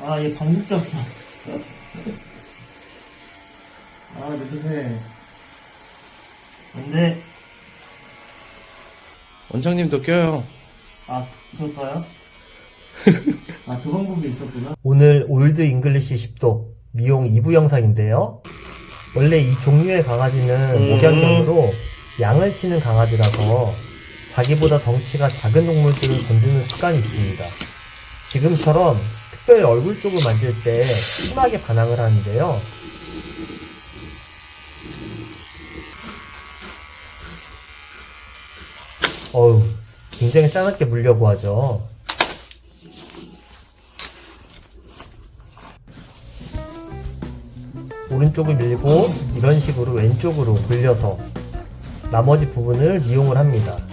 아, 얘 방귀 꼈어. 아, 누구세. 안 돼. 원장님도 껴요. 아, 그럴까요? 아, 그 방법이 있었구나. 오늘 올드 잉글리시 10도 미용 2부 영상인데요. 원래 이 종류의 강아지는 음. 목양견으로 양을 치는 강아지라서 자기보다 덩치가 작은 동물들을 건드는 습관이 있습니다. 지금처럼 특별히 얼굴 쪽을 만질 때 심하게 반항을 하는데요. 어우, 굉장히 싸납게 물려고 하죠. 오른쪽을 밀고 이런 식으로 왼쪽으로 굴려서 나머지 부분을 미용을 합니다.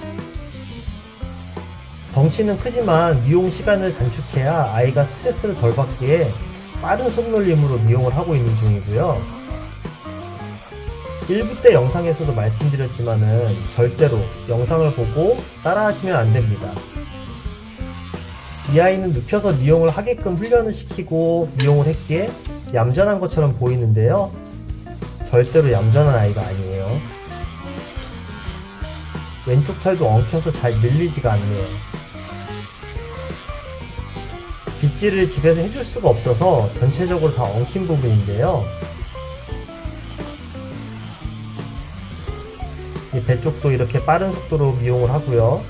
덩치는 크지만 미용 시간을 단축해야 아이가 스트레스를 덜 받기에 빠른 손놀림으로 미용을 하고 있는 중이고요. 1부 때 영상에서도 말씀드렸지만은 절대로 영상을 보고 따라하시면 안 됩니다. 이 아이는 눕혀서 미용을 하게끔 훈련을 시키고 미용을 했기에 얌전한 것처럼 보이는데요. 절대로 얌전한 아이가 아니에요. 왼쪽 털도 엉켜서 잘 밀리지가 않네요. 빗질을 집에서 해줄 수가 없어서 전체적으로 다 엉킨 부분인데요. 이 배 쪽도 이렇게 빠른 속도로 미용을 하고요.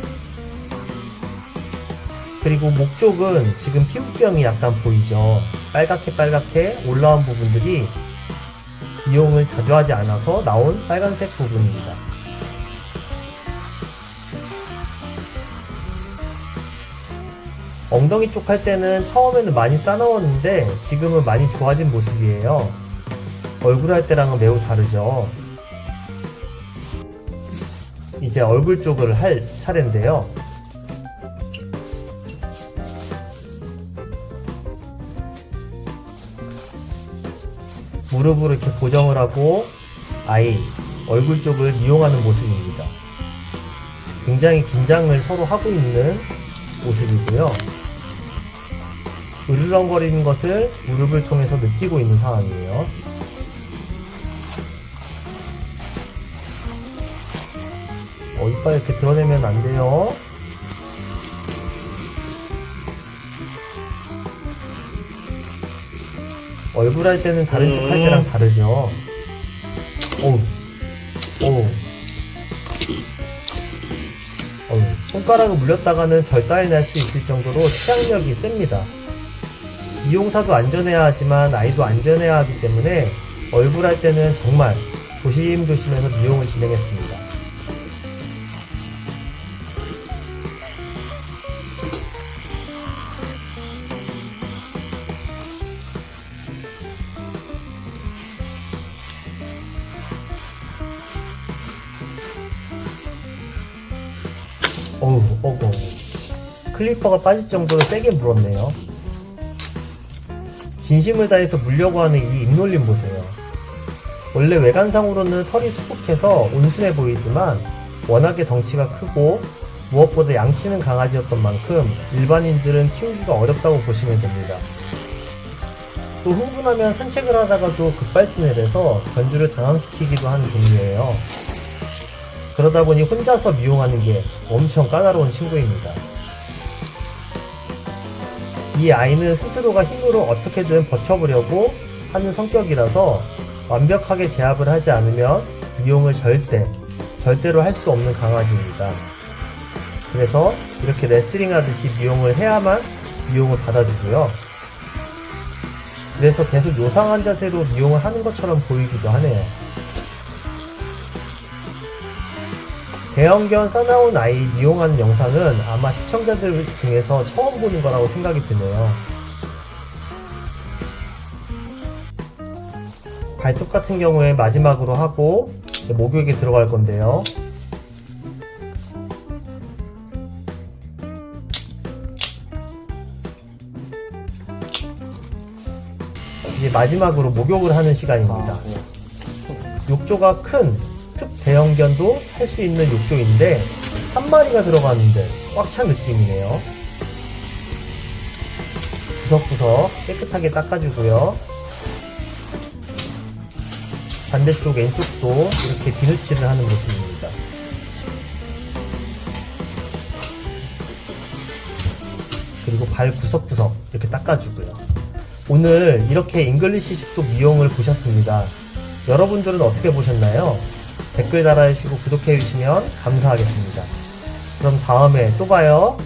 그리고 목 쪽은 지금 피부병이 약간 보이죠. 빨갛게 빨갛게 올라온 부분들이 미용을 자주 하지 않아서 나온 빨간색 부분입니다. 엉덩이 쪽 할 때는 처음에는 많이 싸나웠는데 지금은 많이 좋아진 모습이에요. 얼굴 할 때랑은 매우 다르죠. 이제 얼굴 쪽을 할 차례인데요. 무릎으로 이렇게 고정을 하고 아이 얼굴 쪽을 미용하는 모습입니다. 굉장히 긴장을 서로 하고 있는 모습이고요. 으르렁거리는 것을 무릎을 통해서 느끼고 있는 상황이에요. 어, 이빨 이렇게 드러내면 안 돼요. 얼굴 할 때는 다른 쪽할 때랑 다르죠. 어우, 어우. 어우, 손가락을 물렸다가는 절단이 날 수 있을 정도로 치약력이 셉니다. 이용사도 안전해야 하지만 아이도 안전해야 하기 때문에 얼굴 할 때는 정말 조심조심해서 미용을 진행했습니다. 어우, 어구. 클리퍼가 빠질 정도로 세게 물었네요. 진심을 다해서 물려고 하는 이 입놀림 보세요. 원래 외관상으로는 털이 수북해서 온순해 보이지만 워낙에 덩치가 크고 무엇보다 양치는 강아지였던 만큼 일반인들은 키우기가 어렵다고 보시면 됩니다. 또 흥분하면 산책을 하다가도 급발진을 해서 견주를 당황시키기도 하는 종류예요. 그러다 보니 혼자서 미용하는 게 엄청 까다로운 친구입니다. 이 아이는 스스로가 힘으로 어떻게든 버텨보려고 하는 성격이라서 완벽하게 제압을 하지 않으면 미용을 절대, 절대로 할 수 없는 강아지입니다. 그래서 이렇게 레슬링 하듯이 미용을 해야만 미용을 받아주고요. 그래서 계속 요상한 자세로 미용을 하는 것처럼 보이기도 하네요. 대형견 싸나운 아이 미용하는 영상은 아마 시청자들 중에서 처음 보는 거라고 생각이 드네요. 발톱 같은 경우에 마지막으로 하고 목욕에 들어갈 건데요. 이제 마지막으로 목욕을 하는 시간입니다. 욕조가 큰 특 대형견도 할수 있는 욕조인데 한 마리가 들어가는데 꽉 찬 느낌이네요. 구석구석 깨끗하게 닦아주고요. 반대쪽 왼쪽도 이렇게 비누칠을 하는 모습입니다. 그리고 발 구석구석 이렇게 닦아주고요. 오늘 이렇게 잉글리시 식도 미용을 보셨습니다. 여러분들은 어떻게 보셨나요? 댓글 달아주시고 구독해주시면 감사하겠습니다. 그럼 다음에 또 봐요.